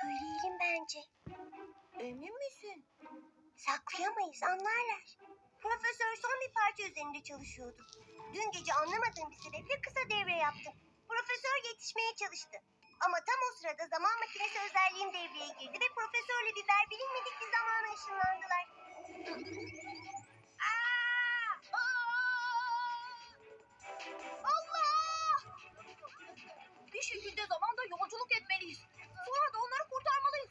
Söyleyelim bence. Emin misin? Saklayamayız anlarlar. Profesör son bir parça üzerinde çalışıyordu. Dün gece anlamadığım bir sebeple kısa devre yaptım. Profesör yetişmeye çalıştı. Ama tam o sırada zaman makinesi özelliğim devreye girdi ve profesörle biber bilinmedik bir zamana ışınlandılar. Bir şekilde zamanda yolculuk etmeliyiz. Sonra da onları kurtarmalıyız.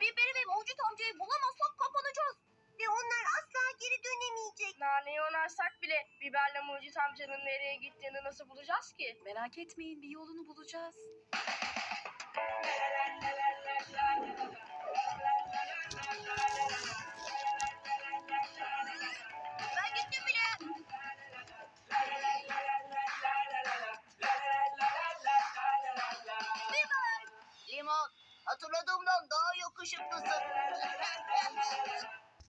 Biberi ve Mucit amcayı bulamazsak kapanacağız. Ve onlar asla geri dönemeyecek. Naneyi onarsak bile biberle Mucit amcanın nereye gittiğini nasıl bulacağız ki? Merak etmeyin bir yolunu bulacağız. Hatırladığımdan daha yakışıklısın.